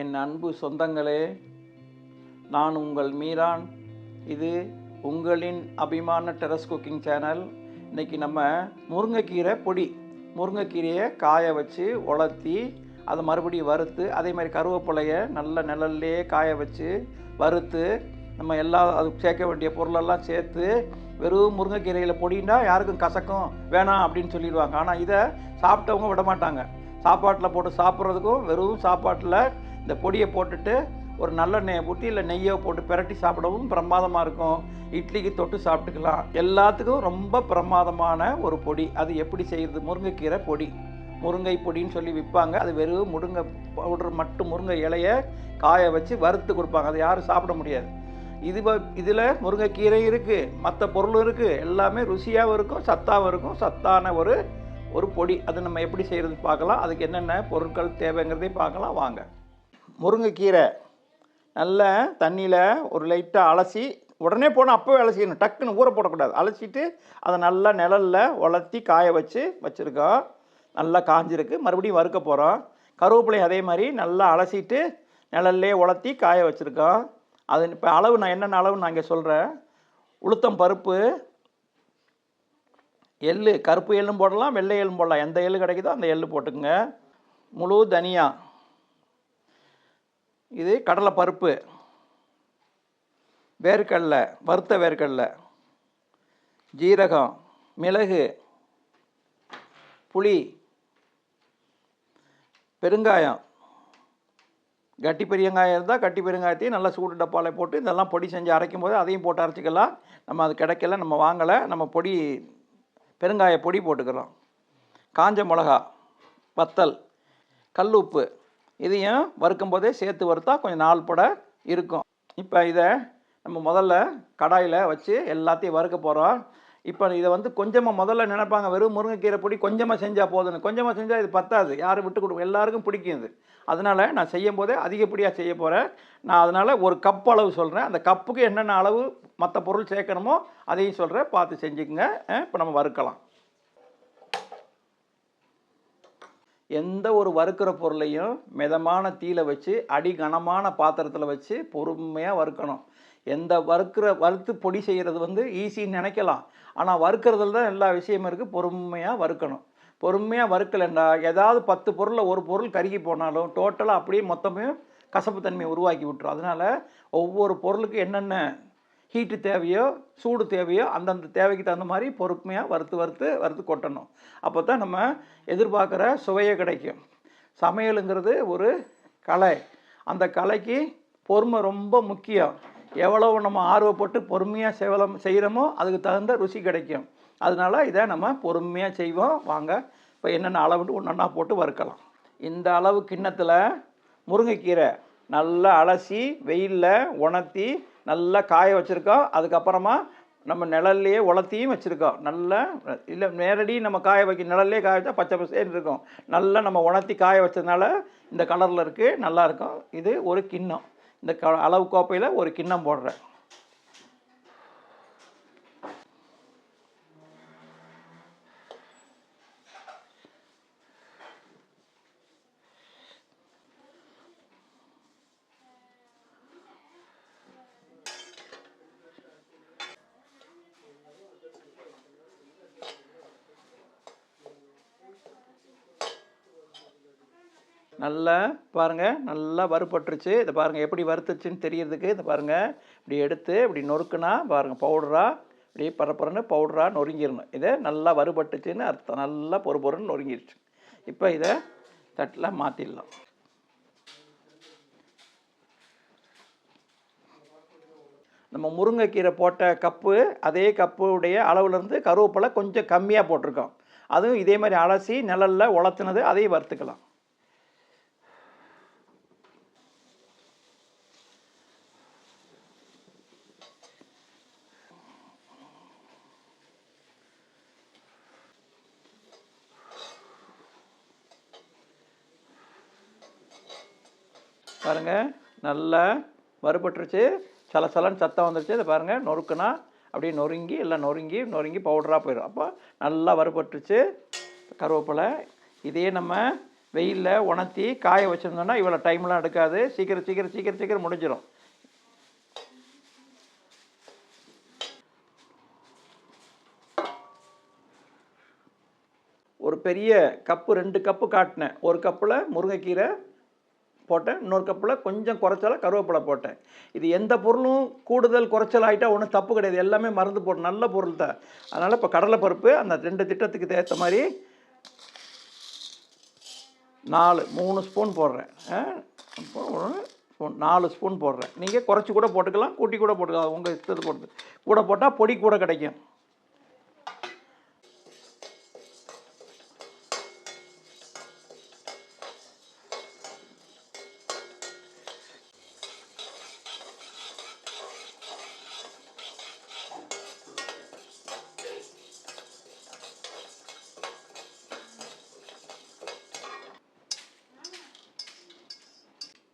என் அன்பு சொந்தங்களே நான் உங்கள் மீரான். இது உங்களின் அபிமான டெரஸ் குக்கிங் சேனல். இன்றைக்கி நம்ம முருங்கைக்கீரை பொடி முருங்கைக்கீரையை காய வச்சு உலர்த்தி அதை மறுபடியும் வறுத்து அதே மாதிரி கருவேப்பிலையை நல்ல நிழல்லே காய வச்சு வறுத்து நம்ம எல்லா அது சேர்க்க வேண்டிய பொருளெல்லாம் சேர்த்து வெறும் முருங்கைக்கீரையில் பொடின்னா யாருக்கும் கசக்கும் வேணாம் அப்படின்னு சொல்லிடுவாங்க. ஆனால் இதை சாப்பிட்டவங்க விட மாட்டாங்க சாப்பாட்டில் போட்டு சாப்பிட்றதுக்கும் வெறும் சாப்பாட்டில் இந்த பொடியை போட்டுட்டு ஒரு நல்ல நெய் ஊற்றி இல்லை நெய்யோ போட்டு பிரட்டி சாப்பிடவும் பிரமாதமாக இருக்கும். இட்லிக்கு தொட்டு சாப்பிட்டுக்கலாம். எல்லாத்துக்கும் ரொம்ப பிரமாதமான ஒரு பொடி. அது எப்படி செய்கிறது முருங்கைக்கீரை பொடி. முருங்கை பொடின்னு சொல்லி விற்பாங்க அது வெறும் முருங்கை பவுடர் மட்டும் முருங்கை இலையை காய வச்சு வறுத்து கொடுப்பாங்க. அது யாரும் சாப்பிட முடியாது. இது இதில் முருங்கைக்கீரை இருக்குது மற்ற பொருளும் இருக்குது எல்லாமே ருசியாகவும் இருக்கும் சத்தாகவும் இருக்கும். சத்தான ஒரு ஒரு பொடி. அது நம்ம எப்படி செய்கிறது பார்க்கலாம். அதுக்கு என்னென்ன பொருட்கள் தேவைங்கிறதையும் பார்க்கலாம். வாங்க. முருங்கைக்கீரை. நல்ல தண்ணியில் ஒரு லைட்டாக அலசி உடனே போனால் அப்போவே அலசிக்கணும் டக்குன்னு ஊற போடக்கூடாது. அலசிட்டு அதை நல்லா நிழலில் உலர்த்தி காய வச்சு வச்சுருக்கோம். நல்லா காஞ்சிருக்கு. மறுபடியும் வறுக்க போகிறோம் கருவேப்பிலையும் அதே மாதிரி நல்லா அலசிட்டு நிழல்லே உலர்த்தி காய வச்சுருக்கோம். அது இப்போ அளவு நான் என்னென்ன அளவு நான் இங்கே சொல்கிறேன் உளுத்தம் பருப்பு எள்ளு கருப்பு எள்ளும் போடலாம் வெள்ளை எள்ளும் போடலாம். எந்த எள்ளு கிடைக்குதோ அந்த எள்ளு போட்டுக்குங்க. முழு தனியாக இது கடலை பருப்பு. வேர்க்கடலை வறுத்த வேர்க்கடலை ஜீரகம் மிளகு புளி பெருங்காயம். கட்டி பெரியங்காயம் இருந்தால் கட்டி பெருங்காயத்தையும் நல்லா சூடு டப்பாவில் போட்டு இதெல்லாம் பொடி செஞ்சு அரைக்கும் போது அதையும் போட்டு அரைச்சிக்கலாம். நம்ம அது கிடைக்கல நம்ம வாங்கலை நம்ம பொடி பெருங்காய பொடி போட்டுக்கிறோம். காஞ்ச மிளகா வத்தல் கல் உப்பு. இதையும் வறுக்கும் போதே சேர்த்து வறுத்தா கொஞ்சம் நாள் பட இருக்கும். இப்போ இதை நம்ம முதல்ல கடாயில் வச்சு எல்லாத்தையும் வறுக்க போகிறோம் இப்போ இதை வந்து கொஞ்சமாக முதல்ல நினைப்பாங்க வெறும் முருங்கைக்கீரை பொடி கொஞ்சமாக செஞ்சால் போதும்னு. கொஞ்சமாக செஞ்சால் இது பத்தாது. யாரும் விட்டு கொடுக்கும் எல்லாருக்கும் பிடிக்கும் இது. அதனால் நான் செய்யும் போதே அதிகப்படியாக செய்ய போகிறேன் நான் அதனால் ஒரு கப் அளவு சொல்கிறேன் அந்த கப்புக்கு என்னென்ன அளவு மற்ற பொருள் சேர்க்கணுமோ அதையும் சொல்கிறேன் பார்த்து செஞ்சுக்குங்க. இப்போ நம்ம வறுக்கலாம். எந்த ஒரு வறுக்கிற பொருளையும் மிதமான தீயில வச்சு அடி கனமான பாத்திரத்தில் வச்சு பொறுமையாக வறுக்கணும். எந்த வறுக்கிற வறுத்து பொடி செய்கிறது வந்து ஈஸின்னு நினைக்கலாம். ஆனால் வறுக்கிறதுல தான் எல்லா விஷயமும் இருக்குது பொறுமையாக வறுக்கணும். பொறுமையாக வறுக்கலைண்டா ஏதாவது பத்து பொருளில் ஒரு பொருள் கருகி போனாலும் டோட்டலாக அப்படியே மொத்தமே கசப்பு தன்மையை உருவாக்கி விட்டுரும். அதனால் ஒவ்வொரு பொருளுக்கு என்னென்ன ஹீட்டு தேவையோ சூடு தேவையோ அந்தந்த தேவைக்கு தகுந்த மாதிரி பொறுமையாக வறுத்து வறுத்து வறுத்து கொட்டணும். அப்போ தான் நம்ம எதிர்பார்க்குற சுவையே கிடைக்கும். சமையலுங்கிறது ஒரு கலை. அந்த கலைக்கு பொறுமை ரொம்ப முக்கியம். எவ்வளவு நம்ம ஆர்வப்பட்டு பொறுமையாக செவலம் செய்கிறோமோ அதுக்கு தகுந்த ருசி கிடைக்கும். அதனால இதை நம்ம பொறுமையாக செய்வோம். வாங்க இப்போ என்னென்ன அளவுட்டு ஒன்றா போட்டு வறுக்கலாம். இந்த அளவு கிண்ணத்தில் முருங்கைக்கீரை நல்லா அலசி வெயிலில் உணர்த்தி நல்லா காய வச்சுருக்கோம். அதுக்கப்புறமா நம்ம நிழல்லையே உலர்த்தியும் வச்சுருக்கோம். நல்லா இல்லை நேரடி நம்ம காய வைக்க நிழல்லே காய வச்சா பச்சை பசேன்னு இருக்கும். நல்லா நம்ம உணர்த்தி காய வச்சதுனால இந்த கலரில் இருக்குது நல்லா இருக்கும். இது ஒரு கிண்ணம். இந்த க அளவு கோப்பையில் ஒரு கிண்ணம் போடுறேன். நல்லா பாருங்கள் நல்லா வறுபட்டுருச்சு. இதை பாருங்கள் எப்படி வறுத்துச்சுன்னு தெரியறதுக்கு இதை பாருங்கள் இப்படி எடுத்து இப்படி நொறுக்குனா பாருங்கள் பவுடராக இப்படி பரப்புறன்னு பவுடராக நொறுங்கிடணும் இதை நல்லா வறுபட்டுச்சுன்னு அர்த்தம். நல்லா பொறு பொறுன்னு நொறுங்கிடுச்சு இப்போ இதை தட்டில் மாற்றிடலாம் நம்ம முருங்கைக்கீரை போட்ட கப்பு அதே கப்புடைய அளவுலேருந்து கருவேப்பிலை கொஞ்சம் கம்மியாக போட்டிருக்கோம். அதுவும் இதே மாதிரி அலசி நிழலில் உலர்த்துனது அதையும் வறுத்துக்கலாம். பாருங்கள் நல்லா வறுபட்டுருச்சு. சலசலன்னு சத்தம் வந்துருச்சு. இதை பாருங்கள் நொறுக்குனா அப்படியே நொறுங்கி எல்லாம் நொறுங்கி நொறுங்கி பவுடராக போயிடும். அப்போ நல்லா வறுபட்டுருச்சு. கருவேப்பிலை. இதே நம்ம வெயிலில் உணர்த்தி காய வச்சுருந்தோன்னா இவ்வளோ டைம்லாம் எடுக்காது. சீக்கிரம் சீக்கிரம் சீக்கிரம் சீக்கிரம் முடிஞ்சிடும் ஒரு பெரிய கப்பு ரெண்டு கப்பு காட்டினேன். ஒரு கப்பில் முருங்கைக்கீரை போட்டேன். இன்னொரு கப்பில் கொஞ்சம் குறைச்சலாக கருவேப்பிலை போட்டேன். இது எந்த பொருளும் கூடுதல் குறைச்சல் ஆகிட்டா ஒன்றும் தப்பு கிடையாது. எல்லாமே மருந்து போட்டு நல்ல பொருள் தான். அதனால் இப்போ கடலைப்பருப்பு அந்த ரெண்டு திட்டத்துக்கு ஏற்ற மாதிரி நாலு மூணு ஸ்பூன் போடுறேன். ஸ்பூன் நாலு ஸ்பூன் போடுறேன். நீங்கள் குறைச்சி கூட போட்டுக்கலாம் கூட்டி கூட போட்டுக்கலாம். உங்கள் இஷ்டத்தை போட்டு கூட போட்டால் பொடி கூட கிடைக்கும்.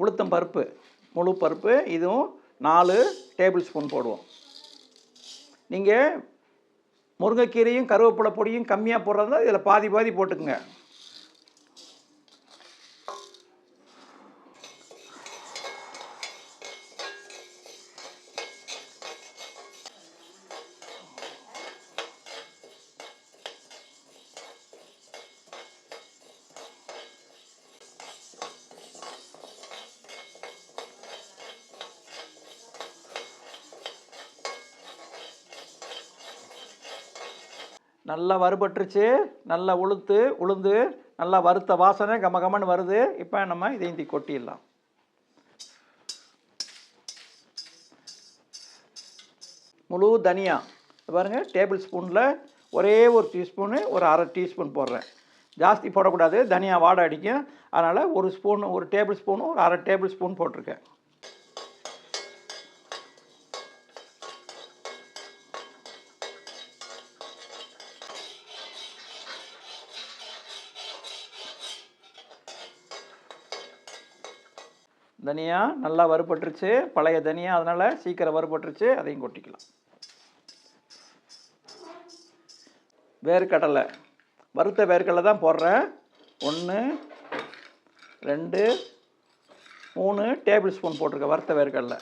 உளுத்தம் பருப்பு முழு பருப்பு இதுவும் நாலு டேபிள் ஸ்பூன் போடுவோம். நீங்கள் முருங்கைக்கீரையும் கருவேப்பிலை பொடியும் கம்மியாக போடுறதா இதில் பாதி பாதி போட்டுக்குங்க. நல்லா வறுபட்டுருச்சு நல்லா உளுத்து உளுந்து நல்லா வறுத்த வாசனை கம கமன்னு வருது. இப்போ நம்ம இதையும் தூக்கி கொட்டிடலாம். முழு தனியா பாருங்கள் டேபிள் ஸ்பூனில் ஒரே ஒரு டீஸ்பூனு ஒரு அரை டீஸ்பூன் போடுறேன். ஜாஸ்தி போடக்கூடாது தனியா வாடை அடிக்கும். அதனால் ஒரு ஸ்பூன் ஒரு டேபிள் ஸ்பூன் ஒரு அரை டேபிள் ஸ்பூன் போட்டிருக்கேன். தனியா நல்லா வறுபட்டுருச்சு பழைய தனியா அதனால் சீக்கிரம் வறுபட்டுருச்சு அதையும் கொட்டிக்கலாம். வேர்க்கடலை. வறுத்த வேர்க்கடலை தான் போடுறேன். ஒன்று ரெண்டு மூணு டேபிள் ஸ்பூன் போட்டிருக்கேன் வறுத்த வேர்க்கடலை.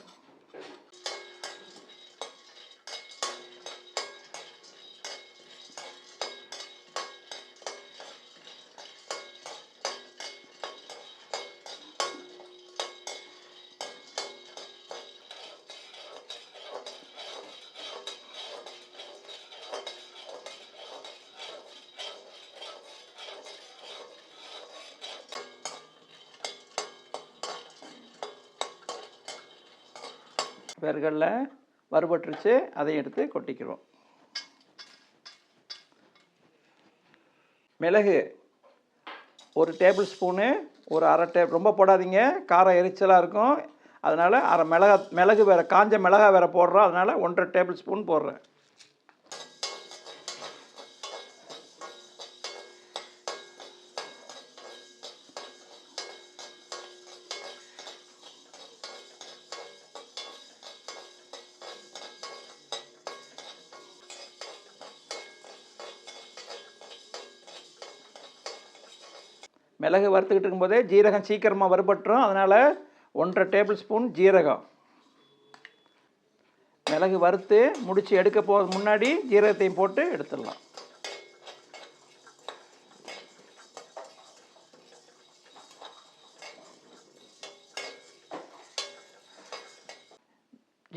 வேர்களில் வறுபட்டுருச்சு அதையும் எடுத்து கொட்டிக்கிறோம். மிளகு ஒரு டேபிள் ஸ்பூனு ஒரு அரை டே ரொம்ப போடாதீங்க காரம் எரிச்சலாக இருக்கும். அதனால் அரை மிளகா மிளகு வேறு காஞ்ச மிளகா வேறு போடுறோம். அதனால் ஒன்றரை டேபிள் ஸ்பூன் போடுறேன். வறுத்துக்கிட்டு இருக்கும்போதே ஜீரகம் சீக்கிரமாக வறுபட்டுரும். அதனால் ஒன்றரை டேபிள் ஸ்பூன் ஜீரகம். மிளகு வறுத்து முடித்து எடுக்க போ முன்னாடி ஜீரகத்தையும் போட்டு எடுத்துடலாம்.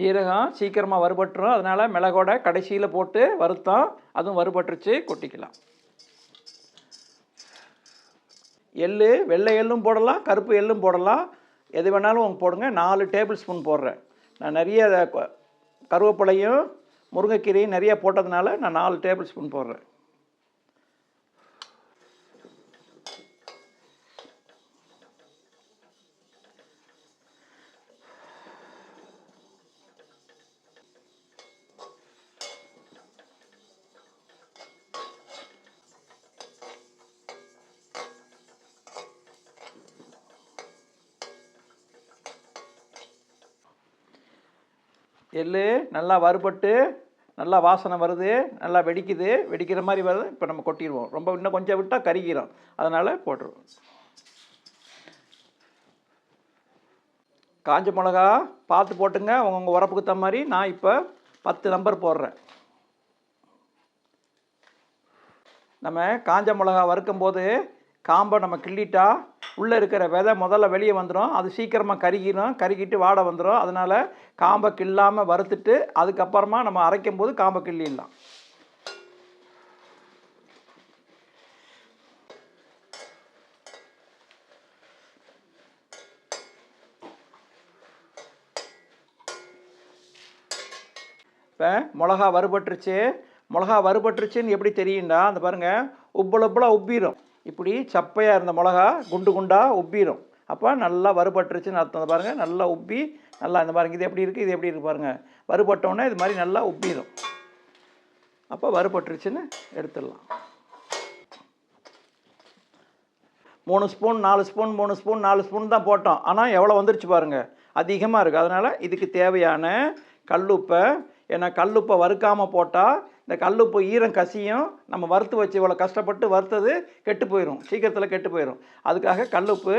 ஜீரகம் சீக்கிரமாக வறுபட்டுரும். அதனால் மிளகோட கடைசியில் போட்டு வறுத்தோம் அதுவும் வறுபட்டுருச்சு கொட்டிக்கலாம். எள்ளு வெள்ளை எள்ளும் போடலாம் கருப்பு எள்ளும் போடலாம். எது வேணாலும் உங்க போடுங்க. நாலு டேபிள் ஸ்பூன் போடுறேன். நான் நிறைய கருவேப்பிலையும் முருங்கைக்கீரையும் நிறைய போட்டதுனால நான் நாலு டேபிள் ஸ்பூன் போடுறேன். எள் நல்லா வறுபட்டு நல்லா வாசனை வருது நல்லா வெடிக்குது. வெடிக்கிற மாதிரி வருது இப்போ நம்ம கொட்டிடுவோம். ரொம்ப இன்னும் கொஞ்சம் விட்டால் கருகிறோம் அதனால் போட்டுருவோம். காஞ்ச மிளகா பார்த்து போட்டுங்க. உங்கள் உரப்புக்கு தகுந்த மாதிரி நான் இப்போ பத்து நம்பர் போடுறேன். நம்ம காஞ்ச மிளகா வறுக்கும் போது காம்பை நம்ம கிள்ளிட்டா உள்ளே இருக்கிற விதை முதல்ல வெளியே வந்துடும். அது சீக்கிரமாக கருகிடும் கருகிட்டு வாடை வந்துடும் அதனால் காம்பை கிள்ளாமல் வறுத்துட்டு அதுக்கப்புறமா நம்ம அரைக்கும் போது காம்பை கிள்ளிடலாம். இப்போ மிளகா வறுபட்டுருச்சு. மிளகா வறுபட்டுருச்சுன்னு எப்படி தெரியும்டா? அந்த பாருங்கள் உப்பல உப்பலாக உப்பிடும் இப்படி சப்பையாக இருந்த மிளகா குண்டு குண்டாக உப்பிடும் அப்போ நல்லா வறுபட்டுருச்சுன்னு அர்த்தம். பாருங்கள் நல்லா உப்பி நல்லா இந்த பாருங்கள் இது எப்படி இருக்குது இது எப்படி இருக்குது பாருங்கள் வறுபட்டோன்னே இது மாதிரி நல்லா உப்பிடும் அப்போ வறுபட்டுருச்சுன்னு எடுத்துடலாம். மூணு ஸ்பூன் நாலு ஸ்பூன் மூணு ஸ்பூன் நாலு ஸ்பூன் தான் போட்டோம். ஆனால் எவ்வளோ வந்துருச்சு பாருங்கள் அதிகமாக இருக்குது அதனால் இதுக்கு தேவையான கல்லுப்பை ஏன்னா கல்லுப்பை வறுக்காமல் போட்டால் இந்த கல்லுப்பு ஈரம் கசியும் நம்ம வறுத்து வச்சு இவ்வளோ கஷ்டப்பட்டு வறுத்தது கெட்டு போயிடும் சீக்கிரத்தில் கெட்டு போயிடும் அதுக்காக கல்லுப்பு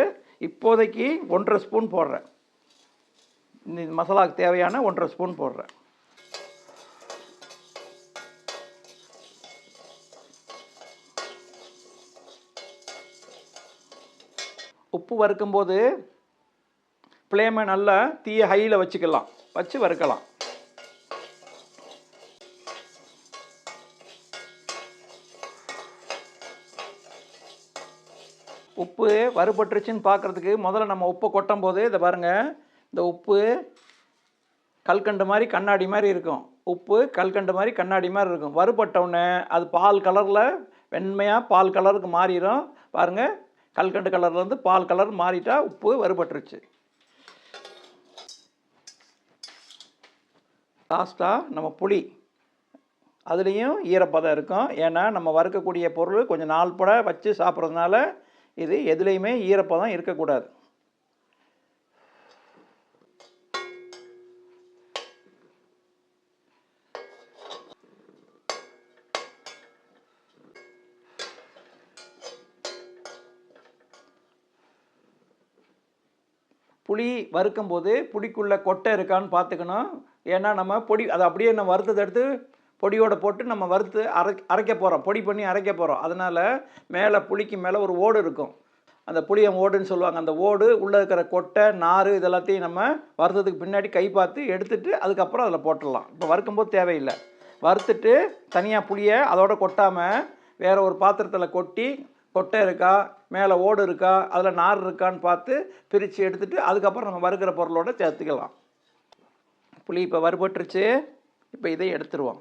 இப்போதைக்கு ஒன்றரை ஸ்பூன் போடுறேன். இந்த மசாலாவுக்கு தேவையான ஒன்றரை ஸ்பூன் போடுறேன். உப்பு வறுக்கும்போது ஃப்ளேமை நல்லா தீய ஹையில் வச்சுக்கலாம். வச்சு வறுக்கலாம். உப்பு வறுபட்டுருச்சுன்னு பார்க்குறதுக்கு முதல்ல நம்ம உப்பை கொட்டும் போது இதை பாருங்கள் இந்த உப்பு கல்கண்டு மாதிரி கண்ணாடி மாதிரி இருக்கும். உப்பு கல்கண்டு மாதிரி கண்ணாடி மாதிரி இருக்கும். வறுபட்டவுடனே அது பால் கலரில் வெண்மையாக பால் கலருக்கு மாறிடும் பாருங்கள் கல்கண்டு கலர்லேருந்து பால் கலர் மாறிட்டா உப்பு வறுபட்டுருச்சு. லாஸ்ட்டாக நம்ம புளி. அதுலேயும் ஈரப்பதம் இருக்கும். ஏன்னா நம்ம வறுக்கக்கூடிய பொருள் கொஞ்சம் நாள் பட வச்சு சாப்பிட்றதுனால இது எதுலேயுமே ஈரப்பதம் இருக்கக்கூடாது. புளி வறுக்கும்போது புளிக்குள்ளே கொட்டை இருக்கான்னு பார்த்துக்கணும். ஏன்னா நம்ம பொடி அதை அப்படியே நம்ம வறுத்ததை எடுத்து பொடியோடு போட்டு நம்ம வறுத்து அரை அரைக்க போகிறோம் பொடி பண்ணி அரைக்க போகிறோம் அதனால் மேலே புளிக்கு மேலே ஒரு ஓடு இருக்கும். அந்த புளியம் ஓடுன்னு சொல்லுவாங்க. அந்த ஓடு உள்ளே இருக்கிற கொட்டை நார் இதெல்லாத்தையும் நம்ம வறுத்ததுக்கு பின்னாடி கை பார்த்து எடுத்துட்டு அதுக்கப்புறம் அதில் போட்டுடலாம். இப்போ வறுக்கும்போது தேவையில்லை. வறுத்துட்டு தனியாக புளியை அதோட கொட்டாமல் வேறு ஒரு பாத்திரத்தில் கொட்டி கொட்டை இருக்கா மேலே ஓடு இருக்கா அதில் நார் இருக்கான்னு பார்த்து பிரித்து எடுத்துட்டு அதுக்கப்புறம் நம்ம வறுக்கிற பொருளோடு சேர்த்துக்கலாம். புளி இப்போ வறுபட்டுருச்சு. இப்போ இதை எடுத்துருவோம்.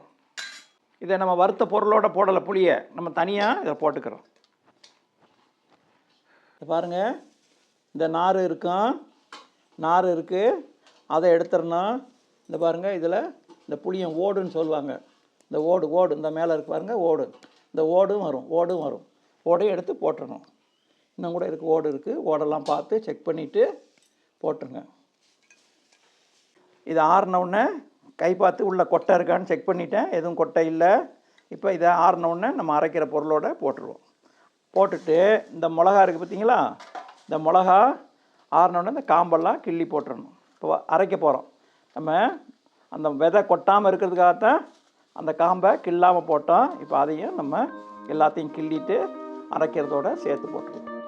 இதை நம்ம வறுத்த பொருளோட போடலை புளியை. நம்ம தனியாக இதை போட்டுக்கிறோம். இதை பாருங்கள் இந்த நார் இருக்கும் நார் இருக்குது அதை எடுத்துடணும். இந்த பாருங்கள் இதில் இந்த புளியம் ஓடுன்னு சொல்லுவாங்க. இந்த ஓடு ஓடு இந்த மேலே இருக்கு பாருங்கள் ஓடு. இந்த ஓடும் வரும் ஓடும் வரும். ஓடையும் எடுத்து போட்டுடணும். இன்னும் கூட இருக்குது ஓடு இருக்குது ஓடெல்லாம் பார்த்து செக் பண்ணிவிட்டு போட்டுருங்க. இது ஆறின உடனே கை பார்த்து உள்ளே கொட்டை இருக்கான்னு செக் பண்ணிட்டேன். எதுவும் கொட்டை இல்லை. இப்போ இதை ஆறினோடனே நம்ம அரைக்கிற பொருளோட போட்டுருவோம். போட்டுட்டு இந்த மிளகா இருக்குது பார்த்தீங்களா இந்த மிளகா ஆறினோடனே இந்த காம்பெல்லாம் கிள்ளி போட்டுறணும். இப்போ அரைக்க போகிறோம் நம்ம அந்த விதை கொட்டாமல் இருக்கிறதுக்காகத்தான் அந்த காம்பை கிள்ளாமல் போட்டோம். இப்போ அதையும் நம்ம எல்லாத்தையும் கிள்ளிட்டு அரைக்கிறதோட சேர்த்து போட்டுருவோம்.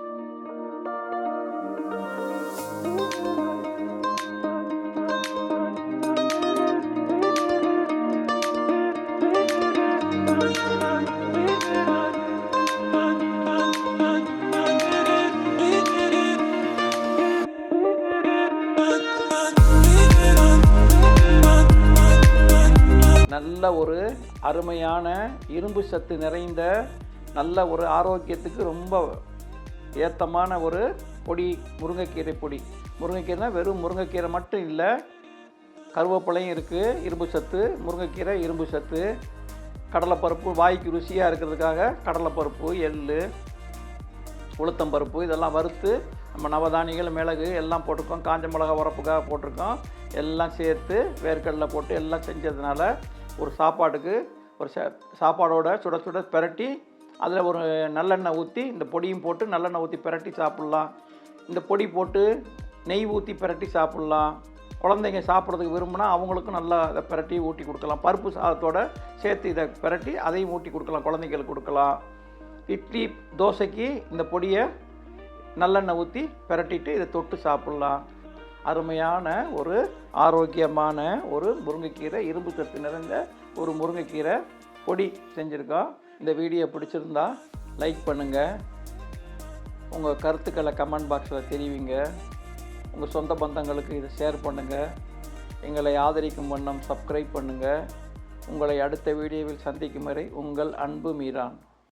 நல்ல ஒரு அருமையான இரும்பு சத்து நிறைந்த நல்ல ஒரு ஆரோக்கியத்துக்கு ரொம்ப ஏத்தமான ஒரு பொடி முருங்கைக்கீரை பொடி. முருங்கைக்கீரைனா வெறும் முருங்கைக்கீரை மட்டும் இல்லை கருவேப்பிலையும் இருக்குது இரும்பு சத்து முருங்கைக்கீரை இரும்பு சத்து. கடலைப்பருப்பு வாய்க்கு ருசியாக இருக்கிறதுக்காக கடலைப்பருப்பு எள் உளுத்தம்பருப்பு இதெல்லாம் வறுத்து நம்ம நவதானியங்கள் மிளகு எல்லாம் போட்டிருக்கோம். காஞ்ச மிளகா உரப்புக்காக போட்டிருக்கோம். எல்லாம் சேர்த்து வேர்க்கடலை போட்டு எல்லாம் செஞ்சதுனால ஒரு சாப்பாட்டுக்கு ஒரு ச சாப்பாடோட சுட சுட பெரட்டி அதில் ஒரு நல்லெண்ணெய் ஊற்றி இந்த பொடியும் போட்டு நல்லெண்ணெய் ஊற்றி பிரட்டி சாப்பிட்லாம். இந்த பொடி போட்டு நெய் ஊற்றி பிரட்டி சாப்பிட்லாம். குழந்தைங்க சாப்பிட்றதுக்கு விரும்பினா அவங்களுக்கும் நல்லா அதை பிரட்டி ஊட்டி கொடுக்கலாம். பருப்பு சாதத்தோட சேர்த்து இதை பெரட்டி அதையும் ஊட்டி கொடுக்கலாம் குழந்தைங்களுக்கு கொடுக்கலாம். இட்லி தோசைக்கு இந்த பொடியை நல்லெண்ணெய் ஊற்றி பிரட்டிட்டு இதை தொட்டு சாப்பிட்லாம். அருமையான ஒரு ஆரோக்கியமான ஒரு முருங்கைக்கீரை இரும்பு சத்து நிறைந்த ஒரு முருங்கைக்கீரை பொடி செஞ்சுருக்கோம். இந்த வீடியோ பிடிச்சிருந்தா லைக் பண்ணுங்கள் உங்கள் கருத்துக்களை கமெண்ட் பாக்ஸில் தெரிவிங்க. உங்கள் சொந்த பந்தங்களுக்கு இதை ஷேர் பண்ணுங்கள் எங்களை ஆதரிக்கும் வண்ணம் சப்ஸ்கிரைப் பண்ணுங்கள் உங்களை அடுத்த வீடியோவில் சந்திக்கும் வரை உங்கள் அன்பு மீரான்.